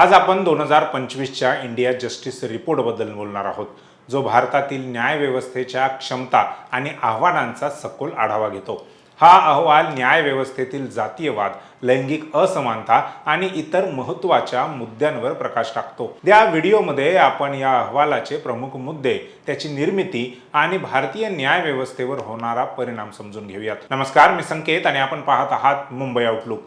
आज आपण दोन हजार पंचवीसच्या इंडिया जस्टिस रिपोर्टबद्दल बोलणार आहोत जो भारतातील न्यायव्यवस्थेच्या क्षमता आणि आव्हानांचा सखोल आढावा घेतो. हा अहवाल न्यायव्यवस्थेतील जातीयवाद लैंगिक असमानता आणि इतर महत्त्वाच्या मुद्द्यांवर प्रकाश टाकतो. या व्हिडिओमध्ये आपण या अहवालाचे प्रमुख मुद्दे त्याची निर्मिती आणि भारतीय न्यायव्यवस्थेवर होणारा परिणाम समजून घेऊयात. नमस्कार मी संकेत आणि आपण पाहत आहात Mumbai outlook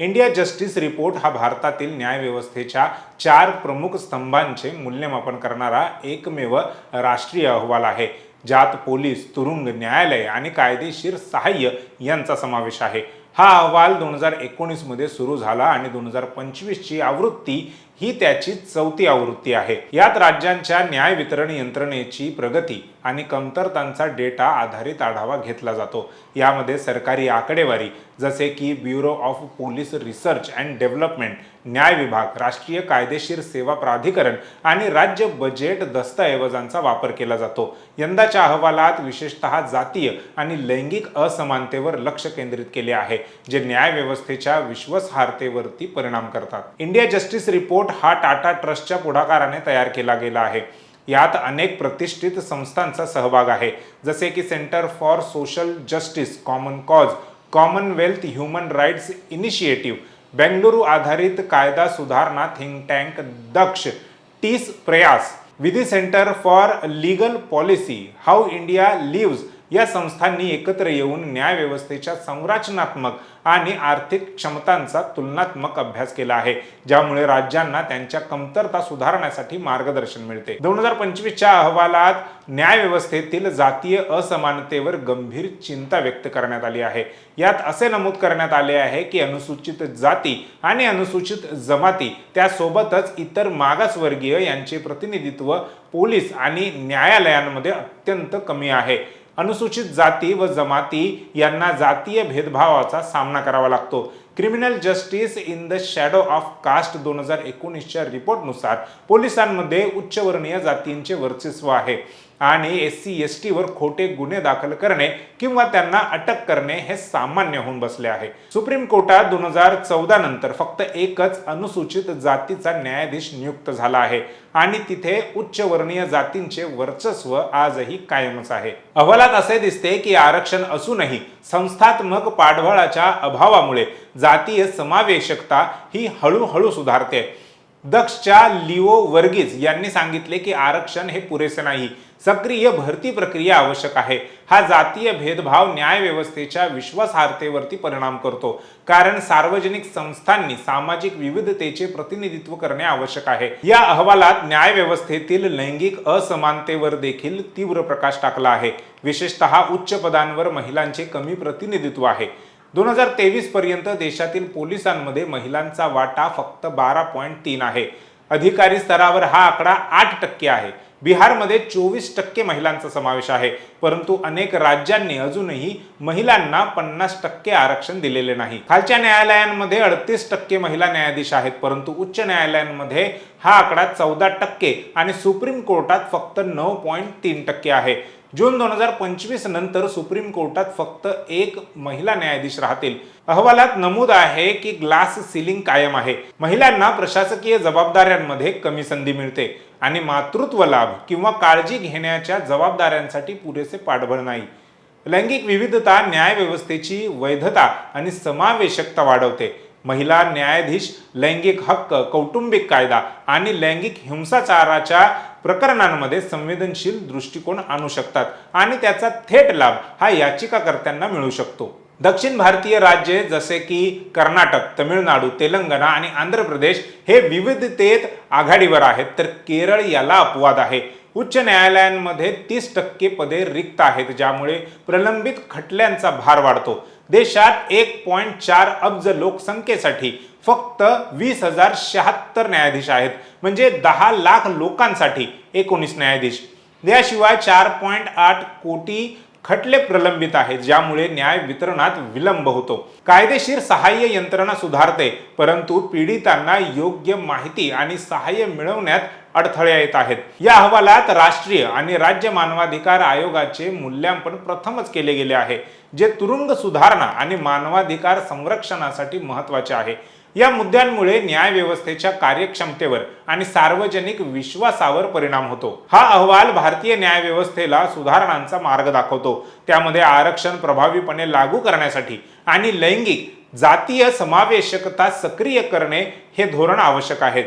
India justice report हा भारतातील न्यायव्यवस्थेच्या चार प्रमुख स्तंभांचे मूल्यमापन करणारा एकमेव राष्ट्रीय अहवाल आहे ज्यात पोलीस तुरुंग न्यायालय आणि कायदेशीर सहाय्य यांचा समावेश आहे. हा अहवाल दोन हजार एकोणीसमध्ये सुरू झाला आणि दोन हजार पंचवीसची आवृत्ती ही त्याची चौथी आवृत्ती आहे. यात राज्यांच्या न्याय वितरण यंत्रणेची प्रगती आणि कमतरतांचा डेटा आधारित आढावा घेतला जातो. यामध्ये सरकारी आकडेवारी जसे की bureau of police research and development न्याय विभाग राष्ट्रीय कायदेशीर सेवा प्राधिकरण आणि राज्य बजेट दस्तऐवजांचा वापर केला जातो. यंदाच्या अहवालात विशेषतः जातीय आणि लैंगिक असमानतेवर लक्ष केंद्रित केले आहे जे न्याय व्यवस्थेच्या विश्वासार्हतेवरती परिणाम करतात. इंडिया जस्टिस रिपोर्ट हा टाटा ट्रस्टच्या पुढाकाराने तयार केला गेला आहे. यात अनेक प्रतिष्ठित संस्थांचा सहभाग आहे. जसे की centre for social justice common cause commonwealth human rights initiative Bengaluru आधारित कायदा सुधारणा think tank Daksh TISS Prayas Vidhi centre for legal policy how India lives या संस्थांनी एकत्र येऊन न्यायव्यवस्थेच्या संरचनात्मक आणि आर्थिक क्षमतांचा तुलनात्मक अभ्यास केला आहे ज्यामुळे राज्यांना त्यांच्या कमतरता सुधारण्यासाठी मार्गदर्शन मिळते. दोन हजार पंचवीसच्या अहवालात न्यायव्यवस्थेतील जातीय असमानतेवर गंभीर चिंता व्यक्त करण्यात आली आहे. यात असे नमूद करण्यात आले आहे की अनुसूचित जाती आणि अनुसूचित जमाती त्यासोबतच इतर मागासवर्गीय यांचे प्रतिनिधित्व पोलीस आणि न्यायालयांमध्ये अत्यंत कमी आहे. अनुसूचित जाती व जमाती यांना जातीय भेदभावाचा सामना करावा लागतो. Criminal justice in the shadow of caste दोन हजार एकोणीसच्या रिपोर्टनुसार पोलिसांमध्ये उच्चवर्णीय जातींचे वर्चस्व आहे. आणि एस सी एस टीवर खोटे गुन्हे दाखल करणे किंवा त्यांना अटक करणे हे सामान्य होऊन बसले आहे. सुप्रीम कोर्टात दोन हजार चौदा नंतर फक्त एकच अनुसूचित जातीचा न्यायाधीश नियुक्त झाला आहे आणि तिथे उच्चवर्णीय जातींचे वर्चस्व आजही कायमच आहे. अहवालात असे दिसते की आरक्षण असूनही संस्थात्मक पाठबळाच्या अभावामुळे जातीय समावेशकता ही हळूहळू सुधारते. दक्षच्या लिओ वर्गीज यांनी सांगितले की आरक्षण हे पुरेसे नाही. सक्रिय भरती प्रक्रिया आवश्यक आहे. हा जातीय भेदभाव न्यायव्यवस्थेच्या विश्वासार्हतेवरती परिणाम करतो. कारण सार्वजनिक संस्थांनी सामाजिक विविधतेचे प्रतिनिधित्व करणे आवश्यक आहे. या अहवालात न्यायव्यवस्थेतील लैंगिक असमानतेवर देखील तीव्र प्रकाश टाकला आहे. विशेषतः उच्च पदांवर महिलांचे कमी प्रतिनिधित्व आहे. दोन हजार तेवीस पर्यंत देशातील पोलिसांमध्ये महिलांचा वाटा फक्त बारा पॉईंट तीन आहे. अधिकारी स्तरावर हा आकडा आठ टक्के आहे. बिहारमध्ये चोवीस टक्के महिलांचा समावेश आहे. परंतु अनेक राज्यांनी अजूनही महिलांना पन्नास टक्के आरक्षण दिलेले नाही. खालच्या न्यायालयांमध्ये अडतीस टक्के महिला न्यायाधीश आहेत. परंतु उच्च न्यायालयांमध्ये हा आकडा चौदा टक्के आणि सुप्रीम कोर्टात फक्त नऊ पॉईंट तीन टक्के आहे. जून दोन हजार पंचवीस नंतर सुप्रीम कोर्टात फक्त एक महिला न्यायाधीश राहतील. अहवालात नमूद आहे की ग्लास सिलिंग कायम आहे. महिलांना प्रशासकीय जबाबदाऱ्यांमध्ये कमी संधी मिळते आणि मातृत्व लाभ किंवा काळजी घेण्याच्या जबाबदाऱ्यांसाठी पुरेसे पाठबळ नाही. लैंगिक विविधता न्यायव्यवस्थेची वैधता आणि समावेशकता वाढवते. महिला न्यायाधीश लैंगिक हक्क कौटुंबिक कायदा आणि लैंगिक हिंसाचाराच्या प्रकरणांमध्ये संवेदनशील दृष्टिकोन आणू शकतात आणि त्याचा थेट लाभ हा याचिकाकर्त्यांना मिळू शकतो. दक्षिण भारतीय राज्ये जसे की कर्नाटक तमिळनाडू तेलंगणा आणि आंध्र प्रदेश हे विविधतेत आघाडीवर आहेत. तर केरळ याला अपवाद आहे. उच्च न्यायालयांमध्ये तीस टक्के पदे रिक्त आहेत ज्यामुळे प्रलंबित खटल्यांचा भार वाढतो. देशात एक पॉईंट चार अब्ज लोकसंख्येसाठी फक्त वीस हजार शहात्तर न्यायाधीश आहेत म्हणजे दहा लाख लोकांसाठी एकोणीस न्यायाधीश. याशिवाय चार पॉईंट आठ कोटी खटले प्रलंबित आहेत ज्यामुळे न्याय वितरणात विलंब होतो. कायदेशीर सहाय्य यंत्रणा सुधारते परंतु पीडितांना योग्य माहिती आणि सहाय्य मिळवण्यात अडथळे येत आहेत. या अहवालात राष्ट्रीय आणि राज्य मानवाधिकार आयोगाचे मूल्यांकन प्रथमच केले गेले आहे जे तुरुंग सुधारणा आणि मानवाधिकार संरक्षणासाठी महत्त्वाचे आहे. या मुद्द्यांमुळे न्याय व्यवस्थेच्या कार्यक्षमतेवर आणि सार्वजनिक विश्वासावर परिणाम होतो. हा अहवाल भारतीय न्याय व्यवस्थेला सुधारणांचा मार्ग दाखवतो. त्यामध्ये आरक्षण प्रभावीपणे लागू करण्यासाठी आणि लैंगिक जातीय समावेशकता सक्रिय करणे हे धोरण आवश्यक आहेत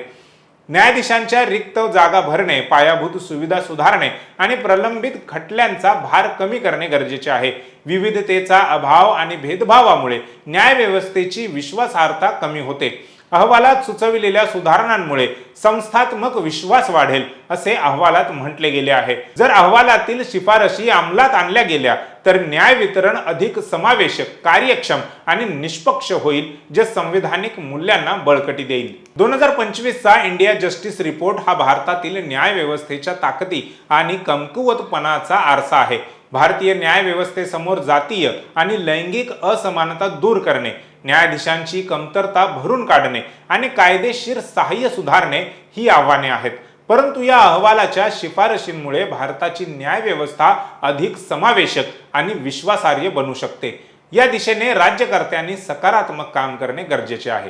न्यायाधीशांच्या रिक्त जागा भरणे पायाभूत सुविधा सुधारणे आणि प्रलंबित खटल्यांचा भार कमी करणे गरजेचे आहे. विविधतेचा अभाव आणि भेदभावामुळे न्यायव्यवस्थेची विश्वासार्हता कमी होते. अहवालात सुचविलेल्या सुधारणांमुळे संस्थात्मक विश्वास वाढेल असे अहवालात म्हटले गेले आहे. जर अहवालातील शिफारशी अंमलात आणल्या गेल्या तर न्याय वितरण अधिक समावेशक कार्यक्षम आणि निष्पक्ष होईल जे संविधानिक मूल्यांना बळकटी देईल. दोन हजार पंचवीसचा इंडिया जस्टिस रिपोर्ट हा भारतातील न्याय व्यवस्थेच्या ताकदी आणि कमकुवतपणाचा आरसा आहे. भारतीय न्यायव्यवस्थेसमोर जातीय आणि लैंगिक असमानता दूर करणे न्यायाधीशांची कमतरता भरून काढणे आणि कायदेशीर सहाय्य सुधारणे ही आव्हाने आहेत. परंतु या अहवालाच्या शिफारशींमुळे भारताची न्यायव्यवस्था अधिक समावेशक आणि विश्वासार्ह बनू शकते. या दिशेने राज्यकर्त्यांनी सकारात्मक काम करणे गरजेचे आहे.